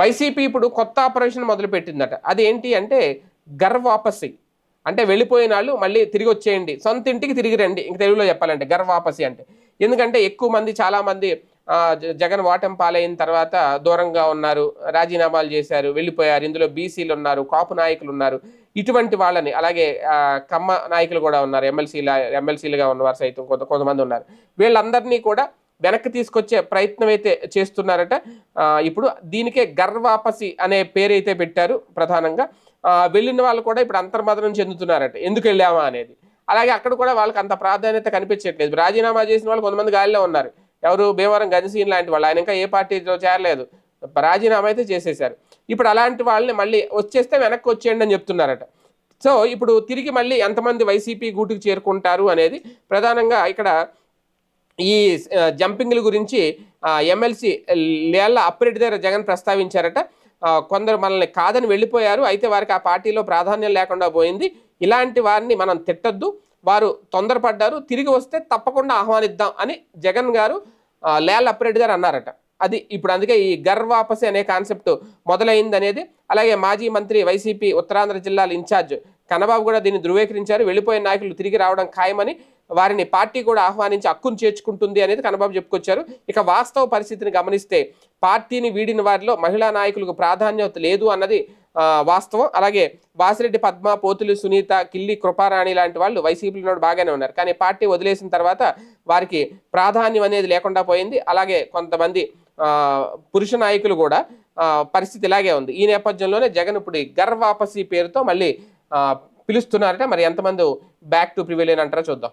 YCP ఇప్పుడు కొత్త operation మొదలుపెట్టిందట. అది ఏంటి అంటే గర్వాపసి అంటే వెళ్ళిపోయిన వాళ్ళు మళ్ళీ తిరిగి వచ్చేయండి. సొంత ఇంటికి తిరిగి రండి. ఇంక తెలుగులో చెప్పాలంటే గర్వాపసి అంటే. ఎందుకంటే ఎక్కువ మంది చాలామంది జగన్ వాటం పాలైన తర్వాత దూరంగా ఉన్నారు. రాజీనామాలు చేశారు వెళ్ళిపోయారు. ఇందులో బీసీలు ఉన్నారు కాపు నాయకులు ఉన్నారు. ఇటువంటి వాళ్ళని అలాగే కమ్మ నాయకులు కూడా ఉన్నారు. ఎమ్మెల్సీల ఎమ్మెల్సీలుగా ఉన్నవారు సైతం కొంత కొంతమంది ఉన్నారు. వీళ్ళందరినీ కూడా వెనక్కి తీసుకొచ్చే ప్రయత్నం అయితే చేస్తున్నారట. ఇప్పుడు దీనికే గర్వాపసి అనే పేరైతే పెట్టారు ప్రధానంగా. వెళ్ళిన వాళ్ళు కూడా ఇప్పుడు అంతర్మదనం చెందుతున్నారట ఎందుకు వెళ్ళామా అనేది. అలాగే అక్కడ కూడా వాళ్ళకి అంత ప్రాధాన్యత కనిపించట్లేదు. రాజీనామా చేసిన వాళ్ళు కొంతమంది గాలిలో ఉన్నారు. ఎవరు భీమవరం గజసీన్ లాంటి వాళ్ళు ఆయన ఇంకా ఏ పార్టీలో చేరలేదు. రాజీనామా అయితే చేసేశారు. ఇప్పుడు అలాంటి వాళ్ళని మళ్ళీ వచ్చేస్తే వెనక్కి వచ్చేయండి అని చెప్తున్నారట. సో ఇప్పుడు తిరిగి మళ్ళీ ఎంతమంది వైసీపీ గూటికి చేరుకుంటారు అనేది ప్రధానంగా ఇక్కడ ఈ జంపింగ్ల గురించి ఎమ్మెల్సీ లేళ్ళ అప్పిరెడ్డి దగ్గర జగన్ ప్రస్తావించారట. కొందరు మనల్ని కాదని వెళ్ళిపోయారు. అయితే వారికి ఆ పార్టీలో ప్రాధాన్యం లేకుండా పోయింది. ఇలాంటి వారిని మనం తిట్టద్దు. వారు తొందరపడ్డారు. తిరిగి వస్తే తప్పకుండా ఆహ్వానిద్దాం అని జగన్ గారు లేల్ లేళ్ళ అప్పిరెడ్డి గారు అన్నారట. అది ఇప్పుడు అందుకే ఈ గర్వాపసి అనే కాన్సెప్ట్ మొదలైంది అనేది అలాగే మాజీ మంత్రి వైసీపీ ఉత్తరాంధ్ర జిల్లాల ఇన్ఛార్జ్ కన్నబాబు కూడా దీన్ని ధృవీకరించారు. వెళ్ళిపోయిన నాయకులు తిరిగి రావడం ఖాయమని వారిని పార్టీ కూడా ఆహ్వానించి హక్కును చేర్చుకుంటుంది అనేది కన్నబాబు చెప్పుకొచ్చారు. ఇక వాస్తవ పరిస్థితిని గమనిస్తే పార్టీని వీడిన వారిలో మహిళా నాయకులకు ప్రాధాన్యత లేదు అన్నది వాస్తవం. అలాగే వాసిరెడ్డి పద్మ పోతులు సునీత కిల్లి కృపారాణి లాంటి వాళ్ళు వైసీపీలో బాగానే ఉన్నారు. కానీ పార్టీ వదిలేసిన తర్వాత వారికి ప్రాధాన్యం అనేది లేకుండా పోయింది. అలాగే కొంతమంది పురుష నాయకులు కూడా పరిస్థితి ఇలాగే ఉంది. ఈ నేపథ్యంలోనే జగన్ ఇప్పుడు ఈ పేరుతో మళ్ళీ పిలుస్తున్నారట. మరి ఎంతమంది బ్యాక్ టు ప్రివిలియన్ అంటారో చూద్దాం.